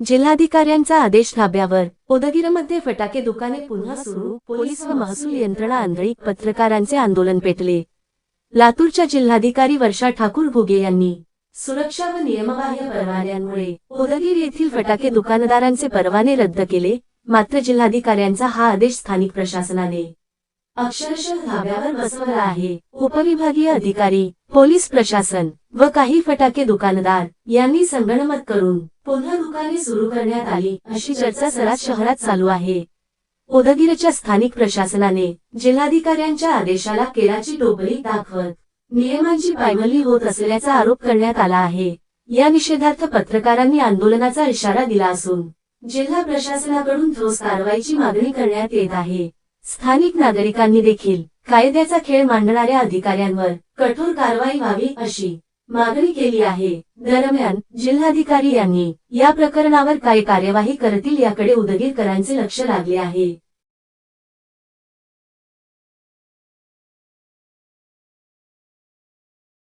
जिल्हाधिकाऱ्यांचा आदेश धाब्यावर उदगीरमध्ये फटाके दुकाने पुन्हा सुरू. पोलीस व महसूल यंत्रणा आंधळी पत्रकारांचे आंदोलन पेटले. लातूरच्या जिल्हाधिकारी वर्षा ठाकूर घुगे यांनी सुरक्षा व नियमबाह्य परवान्यांमुळे उदगीर येथील फटाके दुकानदारांचे परवाने रद्द केले. मात्र जिल्हाधिकाऱ्यांचा हा आदेश स्थानिक प्रशासनाने अक्षरशः धाब्यावर बसवला आहे. उपविभागीय अधिकारी पोलीस प्रशासन व काही फटाके दुकानदार यांनी संगणमत करून पुन्हा दुकाने सुरू करण्यात आली अशी चर्चा सरास शहरात चालू आहे. उदगीरच्या स्थानिक प्रशासनाने जिल्हाधिकाऱ्यांच्या आदेशाला केराची टोपली दाखवत नियमांची पायमल्ली होत असल्याचा आरोप करण्यात आला आहे. या निषेधार्थ पत्रकारांनी आंदोलनाचा इशारा दिला असून जिल्हा प्रशासनाकडून ठोस कारवाईची मागणी करण्यात येत आहे. स्थानिक नागरिकांनी देखील कायद्याचा खेळ मांडणाऱ्या अधिकाऱ्यांवर कठोर कारवाई व्हावी अशी मागणी केली आहे. दरम्यान जिल्हाधिकारी यांनी या प्रकरणावर काय कार्यवाही करतील याकडे उदगीरकरांचे लक्ष लागले आहे.